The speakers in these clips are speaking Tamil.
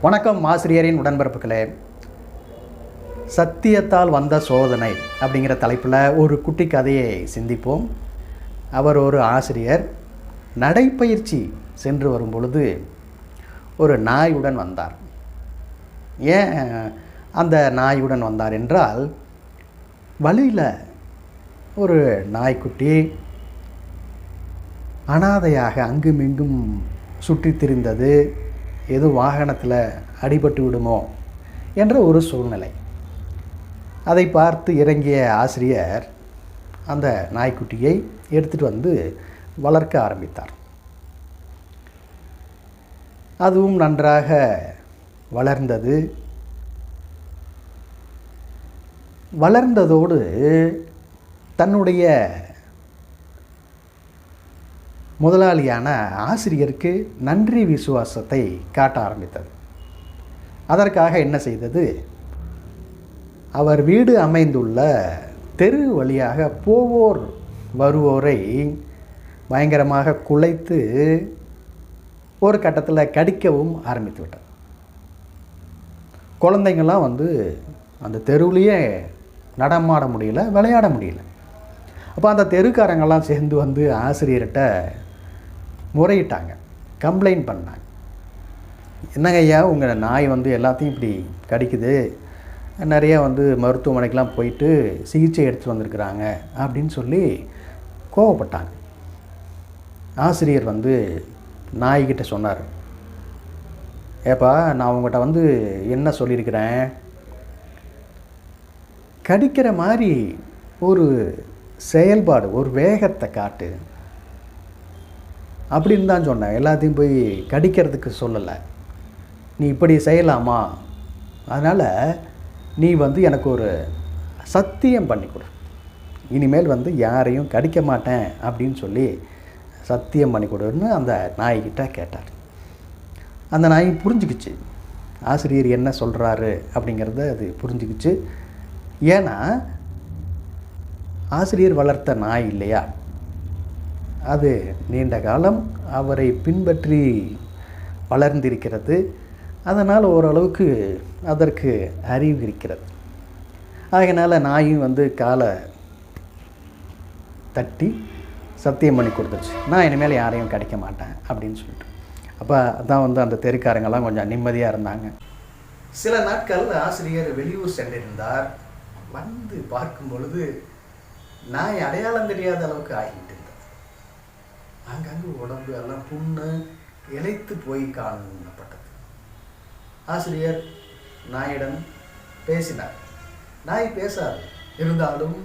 வணக்கம் ஆசிரியரின் உடன்பிறப்புகளே. சத்தியத்தால் வந்த சோதனை அப்படிங்கிற தலைப்பில் ஒரு குட்டி கதையை சிந்திப்போம். அவர் ஒரு ஆசிரியர். நடைப்பயிற்சி சென்று வரும் பொழுது ஒரு நாயுடன் வந்தார். ஏன் அந்த நாயுடன் வந்தார் என்றால் வழியில் ஒரு நாய்க்குட்டி அனாதையாக அங்குமிங்கும் சுற்றித் திரிந்தது. எதுவும் வாகனத்தில் அடிபட்டு விடுமோ என்ற ஒரு சூழ்நிலை. அதை பார்த்து இறங்கிய ஆசிரியர் அந்த நாய்க்குட்டியை எடுத்துகிட்டு வந்து வளர்க்க ஆரம்பித்தார். அதுவும் நன்றாக வளர்ந்தது. வளர்ந்ததோடு தன்னுடைய முதலாளியான ஆசிரியருக்கு நன்றி விசுவாசத்தை காட்ட ஆரம்பித்தது. அதற்காக என்ன செய்தது? அவர் வீடு அமைந்துள்ள தெரு வழியாக போவோர் வருவோரை பயங்கரமாக குலைத்து ஒரு கட்டத்தில் கடிக்கவும் ஆரம்பித்து விட்டார். குழந்தைங்கள்லாம் வந்து அந்த தெருவுலேயே நடமாட முடியல விளையாட முடியல. அப்போ அந்த தெருக்காரங்கெல்லாம் சேர்ந்து வந்து ஆசிரியர்கிட்ட முறையிட்டாங்க. கம்ப்ளைண்ட் பண்ணாங்க. என்னங்க ஐயா உங்கள் நாய் வந்து எல்லாத்தையும் இப்படி கடிக்குது. நிறைய வந்து மருத்துவமனைக்கெலாம் போயிட்டு சிகிச்சை எடுத்து வந்திருக்கிறாங்க அப்படின்னு சொல்லி கோவப்பட்டாங்க. ஆசிரியர் வந்து நாய்கிட்ட சொன்னார். ஏப்பா நான் உங்கள்கிட்ட வந்து என்ன சொல்லியிருக்கிறேன்? கடிக்கிற மாதிரி ஒரு செயல்பாடு ஒரு வேகத்தை காட்டு. அப்படின்னு தான் சொன்னேன். எல்லாத்தையும் போய் கடிக்கிறதுக்கு சொல்லலை. நீ இப்படி செய்யலாமா? அதனால் நீ வந்து எனக்கு ஒரு சத்தியம் பண்ணி கொடு. இனிமேல் வந்து யாரையும் கடிக்க மாட்டேன் அப்படின்னு சொல்லி சத்தியம் பண்ணி கொடுன்னு அந்த நாய்கிட்ட கேட்டார். அந்த நாய் புரிஞ்சுக்கிச்சு. ஆசிரியர் என்ன சொல்கிறாரு அப்படிங்கிறத அது புரிஞ்சுக்கிச்சு. ஏன்னா ஆசிரியர் வளர்த்த நாய் இல்லையா? அது நீண்ட காலம் அவரை பின்பற்றி வளர்ந்திருக்கிறது. அதனால் ஓரளவுக்கு அதற்கு அறிவு இருக்கிறது. அதனால் நாயும் வந்து காலை தட்டி சத்தியம் பண்ணி கொடுத்துருச்சு. நான் இனிமேல் யாரையும் கிடைக்க மாட்டேன் அப்படின்னு சொல்லிட்டு. அப்போ அதான் வந்து அந்த தெருக்காரங்கெல்லாம் கொஞ்சம் நிம்மதியாக இருந்தாங்க. சில நாட்கள் ஆசிரியர் வெளியூர் சென்றிருந்தார். வந்து பார்க்கும் பொழுது நாய் அடையாளம் தெரியாத அளவுக்கு ஆகிட்டு அங்கங்கே உடம்பு எல்லாம் புண்ணு இழைத்து போய் காணப்பட்டது. ஆசிரியர் நாயிடம் பேசினார். நாய் பேசாது இருந்தாலும்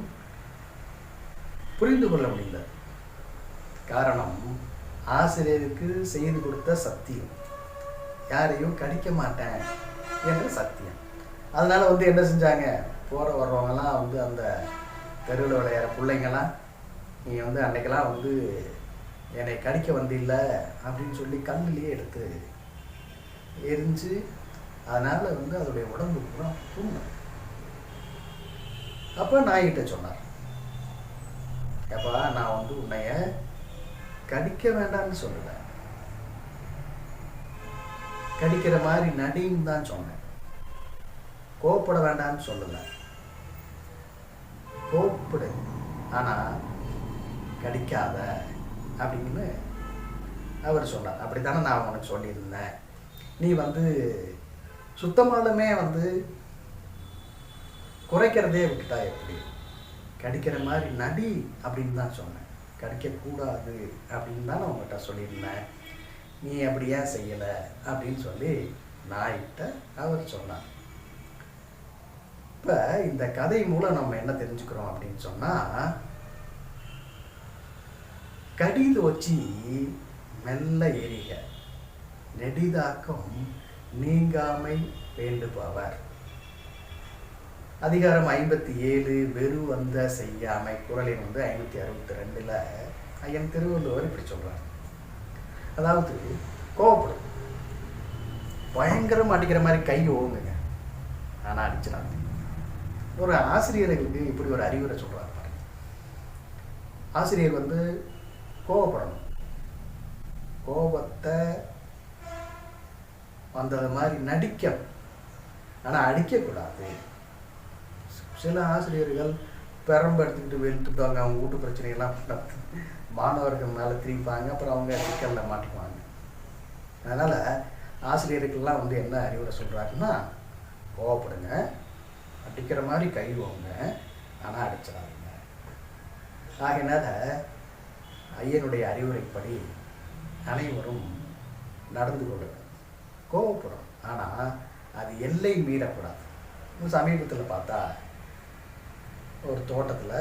புரிந்து கொள்ள முடிந்தது. காரணம் ஆசிரியருக்கு செய்து கொடுத்த சத்தியம். யாரையும் கடிக்க மாட்டேன் என்ற சத்தியம். அதனால வந்து என்ன செஞ்சாங்க? போகிற வர்றவங்கலாம் வந்து அந்த தெருவில் விளையாடுற பிள்ளைங்கள்லாம் நீ வந்து அன்னைக்கெல்லாம் வந்து என்னை கடிக்க வந்தில்ல அப்படின்னு சொல்லி கண்ணிலேயே எடுத்து எரிஞ்சு அதனால் வந்து அதோடைய உடம்பு பூரா புண்ணு. அப்போ நாய்கிட்ட சொன்னார் எப்போ நான் வந்து உன்னைய கடிக்க வேண்டாம்னு சொல்லலை. கடிக்கிற மாதிரி நடின்னு தான் சொன்னேன். கோப்பட வேண்டாம்னு சொல்லலை. கோப்படு ஆனால் கடிக்காத. அப்படின்னு அவர் சொன்னார். அப்படி தானே நான் உனக்கு சொல்லியிருந்தேன். நீ வந்து சுத்தமாலுமே வந்து குறைக்கிறதே விட்டுட்டா எப்படி? கடிக்கிற மாதிரி நடி அப்படின்னு தான் சொன்னேன். கடிக்கக்கூடாது அப்படின்னு தான் நான் உங்கள்கிட்ட சொல்லியிருந்தேன். நீ அப்படி ஏன் செய்யலை அப்படின்னு சொல்லி நாய்கிட்ட அவர் சொன்னார். இப்போ இந்த கதை மூலம் நம்ம என்ன தெரிஞ்சுக்கிறோம் அப்படின்னு சொன்னால் கடிது வச்சு மெல்ல எரிக நெடிதாக்கம் நீங்காமை வேண்டுபவர். அதிகாரம் ஐம்பத்தி ஏழு வெறு வந்த செய்யாமை. குரலின் வந்து ஐநூற்றி அறுபத்தி ரெண்டில் ஐயன் திருவள்ளுவர் இப்படி சொல்கிறார் அதாவது கோவப்படும் பயங்கரம் அடிக்கிற மாதிரி கை ஓங்குங்க. ஆனால் அடிச்சிடாது. ஒரு ஆசிரியர்களுக்கு இப்படி ஒரு அறிவுரை சொல்கிறார் பாருங்க. ஆசிரியர் வந்து கோபப்படணும் கோபத்தை வந்தது மாதிரி நடிக்கணும் ஆனால் அடிக்கக்கூடாது. சில ஆசிரியர்கள் பெரம்பு எடுத்துக்கிட்டு வெளுத்துட்டாங்க அவங்க வீட்டு பிரச்சனையெல்லாம் பார்த்து மாணவர்கள் மேலே திரிப்பாங்க. அப்புறம் அவங்க சிக்கலில் மாட்டிக்குவாங்க அதனால் ஆசிரியர்கள்லாம் வந்து என்ன அறிவுரை சொல்கிறாருன்னா கோவப்படுங்க. அடிக்கிற மாதிரி கை ஓங்க ஆனால் அடிச்சிடாதீங்க. ஆகினால ஐயனுடைய அறிவுரைப்படி அனைவரும் நடந்து கொள்ளுங்க கோவப்படும் ஆனால் அது எல்லை மீறக்கூடாது. சமீபத்தில் பார்த்தா ஒரு தோட்டத்தில்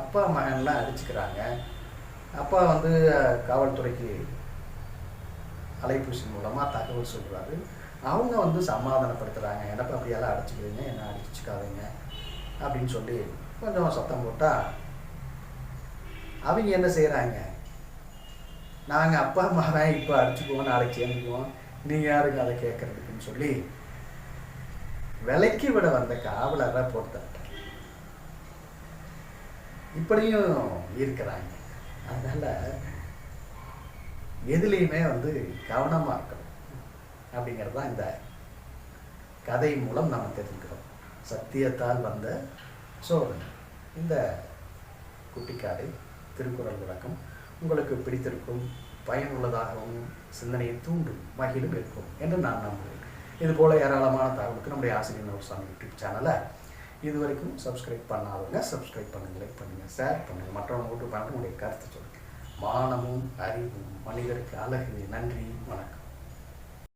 அப்பா மகன்லாம் அடிச்சுக்கிறாங்க. அப்பா வந்து காவல்துறைக்கு அலைபேசி மூலமாக தகவல் சொல்கிறாரு அவங்க வந்து சமாதானப்படுத்துகிறாங்க என்னப்பா அப்படியெல்லாம் அடிச்சுக்கிறீங்க? என்ன அடிச்சுக்காதீங்க? அப்படின்னு சொல்லி கொஞ்சம் சத்தம் போட்டால் அவங்க என்ன செய்கிறாங்க நாங்கள் அப்பா அம்மா தான் இப்போ அடிச்சுக்குவோம் நாளைக்கு சேர்ந்துக்குவோம் நீங்கள் யாருங்க அதை கேட்குறதுக்குன்னு சொல்லி விலைக்கு விட வந்த காவலரை பொறுத்த இப்படியும் இருக்கிறாங்க. அதனால் எதுலேயுமே வந்து கவனமாக இருக்கணும். அப்படிங்கிறது தான் இந்த கதை மூலம் நாம் தெரிஞ்சுக்கிறோம். சத்தியத்தால் வந்த சோதனை இந்த குட்டிக்காடை திருக்குறள் விளக்கம். உங்களுக்கு பிடித்திருக்கும் பயனுள்ளதாகவும் சிந்தனையை தூண்டும் மகிழும் இருக்கும் என்று நான் நம்புகிறேன். இது போல ஏராளமான தகவலுக்கு நம்முடைய ஆசிரியர் நவசாமி யூடியூப் சேனலை இது வரைக்கும் சப்ஸ்கிரைப் பண்ணாதவங்க சப்ஸ்கிரைப் பண்ணுங்க லைக் பண்ணுங்கள் ஷேர் பண்ணுங்கள் மற்றவங்க ஓட்டு பண்ணி உங்களுடைய கருத்து சொல்லுங்கள் மானமும் அறிவும் மனிதருக்கு அழகு. நன்றி வணக்கம்.